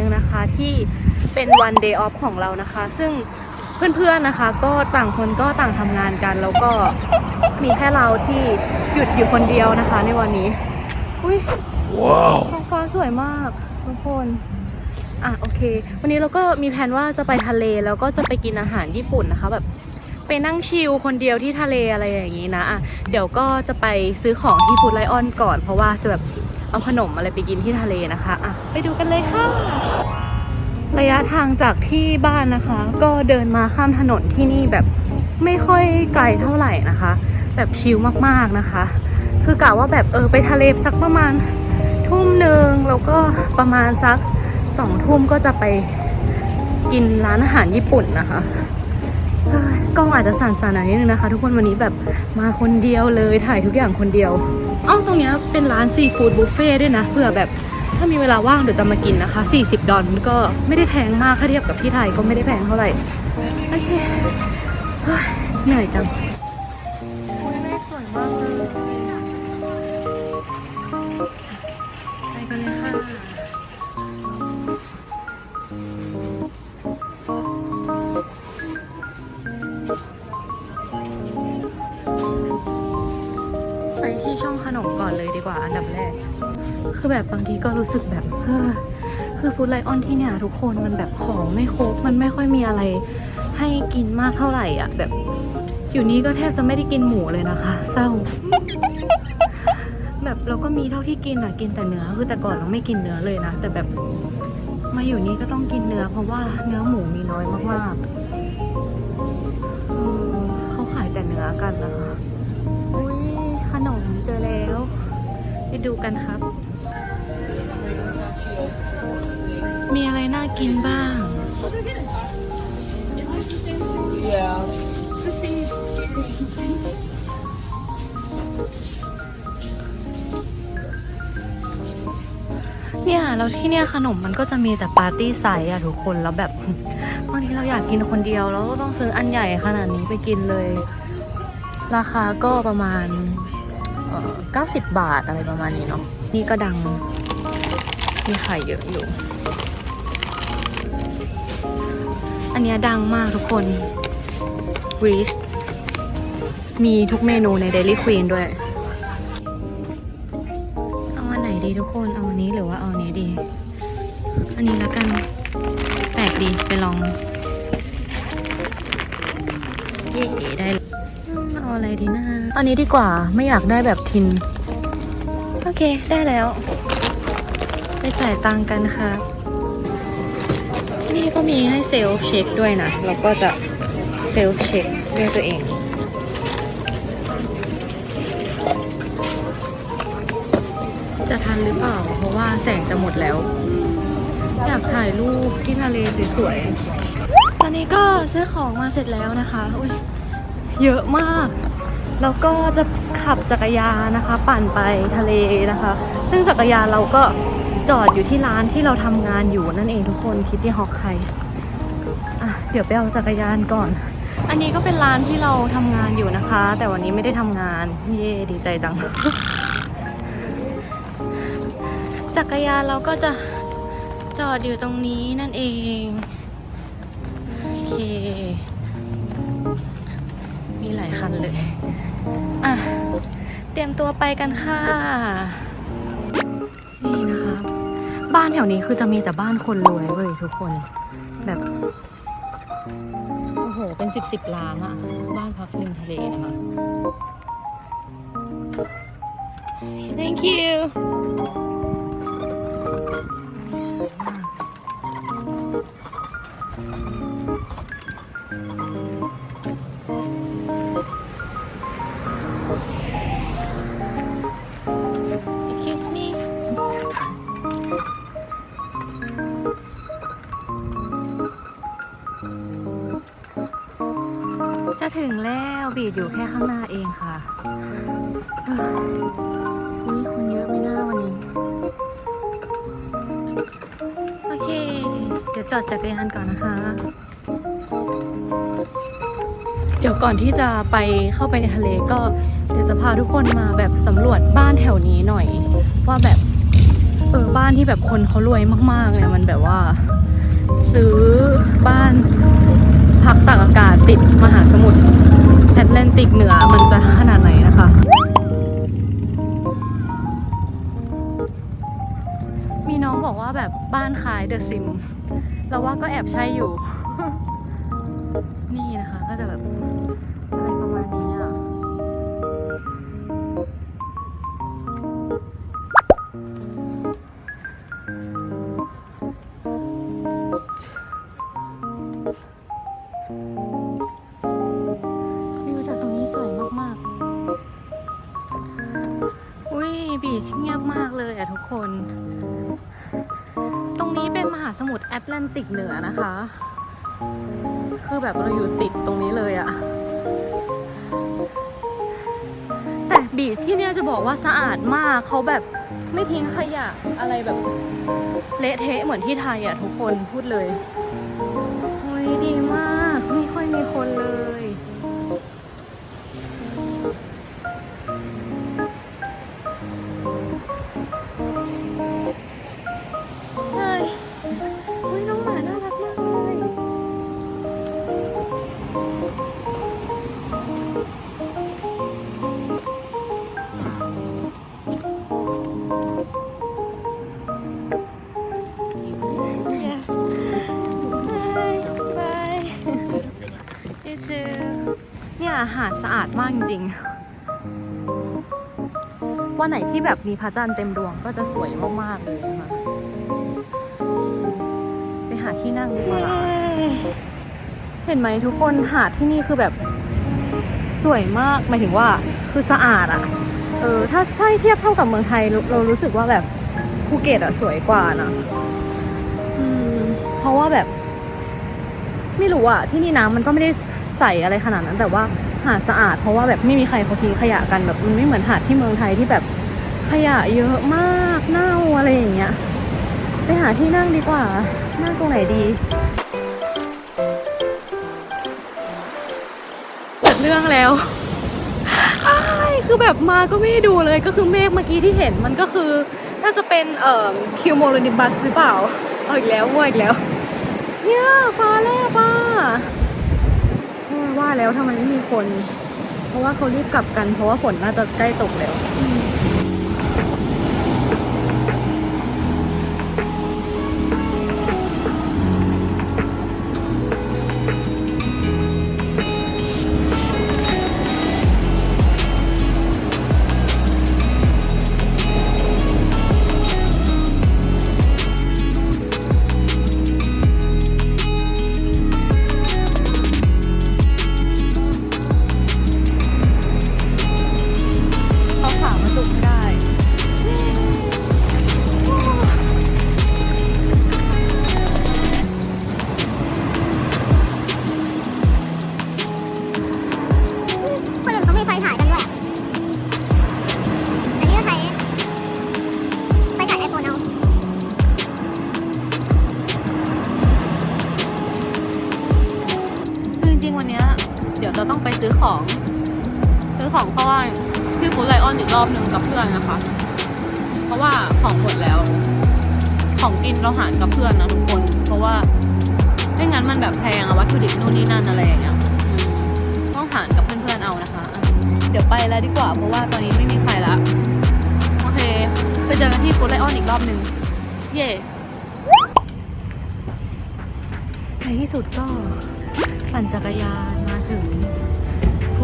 ดีค่ะทุกคนวันนี้ก็เป็นอีกวันหนึ่งนะคะที่เป็นวัน day off ของเรานะคะ ซึ่งเพื่อนๆนะคะ ก็ต่างคนก็ต่างทำงานกัน แล้วก็มีแค่เราที่หยุดอยู่คนเดียวนะคะ ในวันนี้อุ้ยท้องฟ้าสวยมากทุกคนอะโอเค วันนี้เราก็มีแผนว่าจะไปทะเลแล้วก็จะไปกินอาหารญี่ปุ่นนะคะแบบไปนั่งชิลคนเดียวที่ทะเลอะไรอย่างนี้นะอะเดี๋ยวก็จะไปซื้อของที่ฟูดไลออนก่อน เพราะว่าจะแบบ เอาขนมอะไรไปกินที่ทะเลนะคะอะไปดูกันเลยค่ะ ระยะทางจากที่บ้านนะคะ ก็เดินมาข้ามถนนที่นี่แบบไม่ค่อยไกลเท่าไหร่นะคะ แบบชิลมากๆนะคะ คือกะว่าแบบเออไปทะเลสักประมาณทุ่มหนึ่งแล้วก็ประมาณสักสองทุ่มก็จะไปกินร้านอาหารญี่ปุ่นนะคะกล้องอาจจะสั่นๆหน่อยนิดนึงนะคะ ทุกคนวันนี้แบบมาคนเดียวเลยถ่ายทุกอย่างคนเดียว เอ้าตรงเนี้ยเป็นร้านซีฟู้ดบุฟเฟ่ด้วยนะเผื่อแบบถ้ามีเวลาว่างเดี๋ยวจะมากินนะคะ 40 ดอลก็ไม่ได้แพงมากถ้าเทียบกับที่ไทยก็ไม่ได้แพงเท่าไหร่โอเคเฮ้ยเหนื่อยจัง ขนมก่อนเลยดีกว่าอันดับแรก คือแบบบางทีก็รู้สึกแบบเออคือฟู้ดไลออนที่เนี่ยทุกคนมันแบบของไม่ครบมันไม่ค่อยมีอะไรให้กินมากเท่าไหร่อะ แบบอยู่นี้ก็แทบจะไม่ได้กินหมูเลยนะคะ เศร้า แบบเราก็มีเท่าที่กินอะกินแต่เนื้อคือแต่ก่อนเราไม่กินเนื้อเลยนะ แต่แบบมาอยู่นี้ก็ต้องกินเนื้อ เพราะว่าเนื้อหมูมีน้อยมากๆเขาขายแต่เนื้อกันนะคะอุ้ยขนม เจอแล้ว ไปดูกันครับ มีอะไรน่ากินบ้าง เนี่ยแล้วที่เนี่ยขนมมันก็จะมีแต่ปาร์ตี้ไซส์อะทุกคนแล้วแบบบางทีเราอยากกินคนเดียวแล้วก็ต้องซื้ออันใหญ่ขนาดนี้ไปกินเลย ราคาก็ประมาณ 90 บาทอะไรประมาณนี้เนาะนี่ก็ดัง มีไข่เยอะอยู่ อันนี้ดังมากทุกคน r e e s มีทุกเมนูใน Daily Queen ด้วย เอาอันไหนดีทุกคน เอาอันนี้หรือว่าเอาอันนี้ดี อันนี้แล้วกัน แปลกดี ไปลอง เย่ได้ อืมเอาอะไรดีนะ อันนี้ดีกว่าไม่อยากได้แบบทิน โอเคได้แล้ว ไปจ่ายตังค์กันค่ะ นี่ก็มีให้เซลฟ์เช็คด้วยนะ เราก็จะเซลฟ์เช็คด้วยตัวเองจะทันหรือเปล่า เพราะว่าแสงจะหมดแล้ว อยากถ่ายรูปที่ทะเลสวยๆ ตอนนี้ก็ซื้อของมาเสร็จแล้วนะคะ อุ้ย เยอะมาก แล้วก็จะขับจักรยานนะคะ ปั่นไปทะเลนะคะ ซึ่งจักรยานเราก็จอดอยู่ที่ร้านที่เราทำงานอยู่นั่นเองทุกคนคิดที่ฮอกไคอะเดี๋ยวไปเอาจักรยานก่อน อันนี้ก็เป็นร้านที่เราทำงานอยู่นะคะ แต่วันนี้ไม่ได้ทำงาน เย่ดีใจจัง จักรยานเราก็จะจอดอยู่ตรงนี้นั่นเอง โอเค มีหลายคันเลย อะ เตรียมตัวไปกันค่ะ นี่นะคะบ้านแถวนี้คือจะมีแต่บ้านคนรวยเว้ยทุกคน แบบ โอ้โห เป็นสิบสิบล้านอะบ้านพักริมทะเลนะคะ thank you excuse แค่ข้างหน้าเองค่ะอุ้ยคนเยอะไม่น่าวันนี้ โอเค เดี๋ยวจอดจักรยานก่อนนะคะ เดี๋ยวก่อนที่จะไปเข้าไปในทะเลก็เดี๋ยวจะพาทุกคนมาแบบสำรวจบ้านแถวนี้หน่อย ว่าแบบเออบ้านที่แบบคนเขารวยมากๆเนี่ยมันแบบว่า ซื้อบ้านพักตากอากาศติดมหาสมุทร ตแลนติกเหนือมันจะขนาดไหนนะคะ มีน้องบอกว่าแบบบ้านขายเดอะซิม เราว่าก็แอบใช่อยู่ นี่นะคะก็จะแบบ อตแลนติกเหนือนะคะ คือแบบเราอยู่ติดตรงนี้เลยอะแต่บีชที่เนี่ยจะบอกว่าสะอาดมากเขาแบบไม่ทิ้งขยะอะไรแบบเละเทะเหมือนที่ไทยอะทุกคนพูดเลยโอ้ยดีมาก ไม่ค่อยมีคนเลย สะอาดมากจริงๆวันไหนที่แบบมีพระจันทร์เต็มดวงก็จะสวยมากๆเลยนะคะไปหาที่นั่งดีกว่าเห็นไหมทุกคนหาดที่นี่คือแบบสวยมากหมายถึงว่าคือสะอาดอะเออถ้าใช่เทียบเท่ากับเมืองไทยเราเรารู้สึกว่าแบบภูเก็ตอะสวยกว่านะอืมเพราะว่าแบบ ไม่รู้อะที่นี่น้ำมันก็ไม่ได้ใสอะไรขนาดนั้นแต่ว่า หาดสะอาด เพราะว่าแบบไม่มีใครเขาทิ้งขยะกันแบบมันไม่เหมือนหาดที่เมืองไทยที่แบบขยะเยอะมากเน่าอะไรอย่างเงี้ยไปหาที่นั่งดีกว่า นั่งตรงไหนดีเกิดเรื่องแล้วคือแบบมาก็ไม่ได้ดูเลยก็คือเมฆเมื่อกี้ที่เห็นมันก็คือน่าจะเป็นเอ่อคิวโมโลนิบัสหรือเปล่าเอาอีกแล้วว่าอีกแล้ว เนี่ยฟ้าแลบอะ ว่าแล้วทำไมไม่มีคน เพราะว่าเขารีบกลับกัน เพราะว่าฝนน่าจะใกล้ตกแล้ว ซื้อของ ซื้อของเพราะว่าที่ฟูดไลออนอีกรอบหนึ่งกับเพื่อนนะคะ เพราะว่าของหมดแล้ว ของกินเราหารกับเพื่อนนะทุกคน เพราะว่าไม่งั้นมันแบบแพงอะวัตถุดิบนู่นนี่นั่นอะไรอย่างเงี้ยต้องหารกับเพื่อนๆเอานะคะอะเดี๋ยวไปแล้วดีกว่า เพราะว่าตอนนี้ไม่มีใครละโอเค ไปเจอกันที่ฟูดไลออนอีกรอบหนึ่งเย่ในที่สุดก็ปั่นจักรยานมาถึง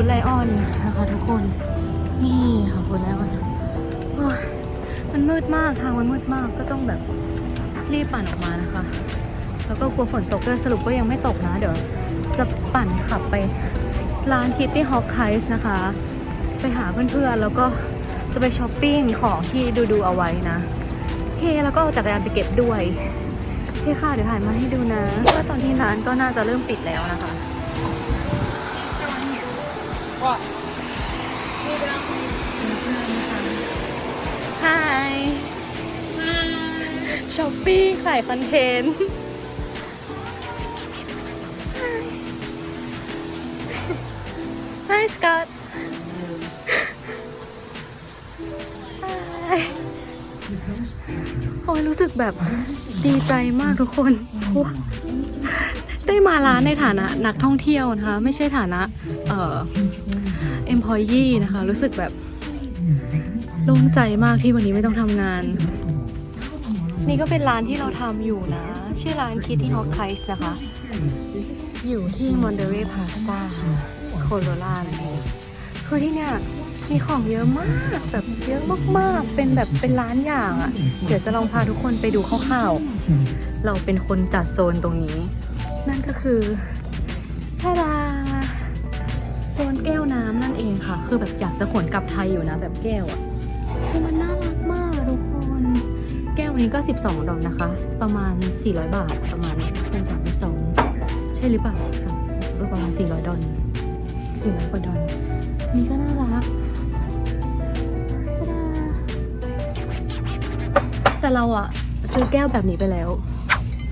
ฟูดไลออนนะคะทุกคน นี่ค่ะฟูดไลออนมันมืดมากทางมันมืดมากก็ต้องแบบรีบปั่นออกมานะคะ แล้วก็กลัวฝนตกด้วยสรุปก็ยังไม่ตกนะ เดี๋ยวจะปั่นขับไปร้านคิตตี้ฮอ k ไคส์นะคะ ไปหาเพื่อนๆแล้วก็จะไปช้อปปิ้งของที่ดูดูๆเอาไว้นะโอเคแล้วก็จักรยานไปเก็บด้วยโอเคค่ะเดี๋ยวถ่ายมาให้ดูนะก็ตอนที่ร้านก็น่าจะเริ่มปิดแล้วนะคะ ฮายช้อปปิ้ขายคอนเทนต์ Hi Scott Hi โอ้ยรู้สึกแบบดีใจมากทุกคนเพราะว่า มาร้านในฐานะนักท่องเที่ยวนะคะ ไม่ใช่ฐานะเอ่อ employee นะคะ รู้สึกแบบโล่งใจมากที่วันนี้ไม่ต้องทำงาน นี่ก็เป็นร้านที่เราทำอยู่นะ ชื่อร้าน Kitty Hawk Kites นะคะ อยู่ที่ Monterey Plaza โคโรล่านั่นเองคือที่เนี่ยมีของเยอะมากแบบเยอะมากๆ เป็นแบบเป็นร้านอย่างอะ่ะ เดี๋ยวจะลองพาทุกคนไปดูคร่าวๆ เราเป็นคนจัดโซนตรงนี้ นั่นก็คือทาดาโซนแก้วน้ำนั่นเองค่ะ คือแบบอยากจะขนกลับไทยอยู่นะแบบแก้วอะ่ะคือมันน่ารักมากทุกคน แก้วนี้ก็ 12 ดอลนะคะ ประมาณ 400 บาทประมาณเป็น32ใช่หรือเปล่าสามเออประมาณ 400 ดอล400กว่าดอลนี่ก็น่ารักแต่เราอะซื้อแก้วแบบนี้ไปแล้ว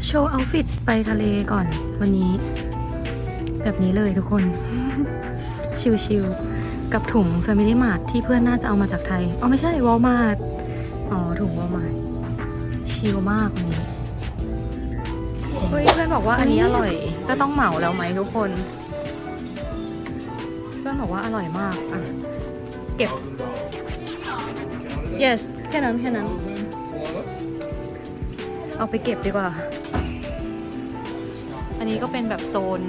โชว์เอาฟิตไปทะเลก่อนวันนี้ แบบนี้เลยทุกคน ชิวๆกับถุง Family Mart ที่เพื่อนน่าจะเอามาจากไทยอ๋อไม่ใช่วอลมาร์ทอ๋อถุงวอลมาร์ทชิลมากวันนี้เฮ้ยเพื่อนบอกว่าอันนี้อร่อย ก็ต้องเหมาแล้วไหมทุกคน เพื่อนบอกว่าอร่อยมากอะเก็บ yes แค่นั้นแค่นั้น เอาไปเก็บดีกว่า นนี้ก็เป็นแบบโซน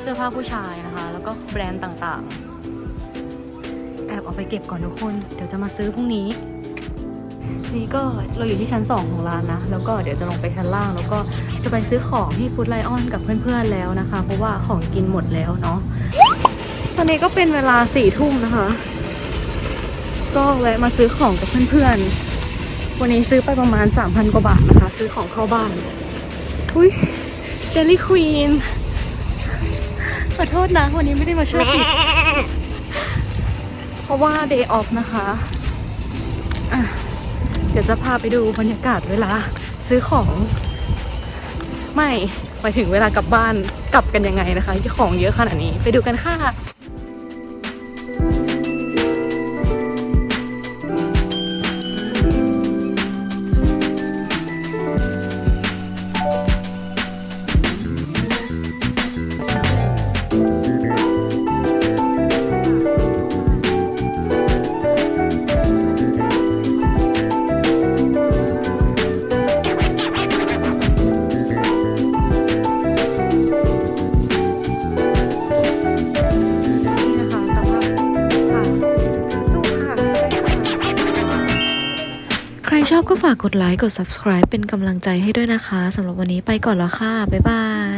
เสื้อผ้าผู้ชายนะคะ แล้วก็แบรนด์ต่างๆ แอบเอาไปเก็บก่อนทุกคน เดี๋ยวจะมาซื้อพรุ่งนี้ นี่ก็เราอยู่ที่ชั้น 2 ของร้านนะ แล้วก็เดี๋ยวจะลงไปชั้นล่าง แล้วก็จะไปซื้อของที่ฟู้ดไลออนกับเพื่อนๆแล้วนะคะ เพราะว่าของกินหมดแล้วเนาะ ตอนนี้ก็เป็นเวลาสี่ทุ่มนะคะ ก็แวะมาซื้อของกับเพื่อนๆ วันนี้ซื้อไปประมาณ 3,000 กว่าบาทนะคะ ซื้อของเข้าบ้านอุ้ย เจลลี่ควีนขอโทษนะ วันนี้ไม่ได้มาช่วยปิดเพราะว่า day off นะคะอะเดี๋ยวจะพาไปดูบรรยากาศเวลาซื้อของ ไม่ไปถึงเวลากลับบ้านกลับกันยังไงนะคะที่ของเยอะขนาดนี้ไปดูกันค่ะ ฝากกดไลค์ กด subscribe เป็นกำลังใจให้ด้วยนะคะสำหรับวันนี้ไปก่อนแล้วค่ะ บ๊ายบาย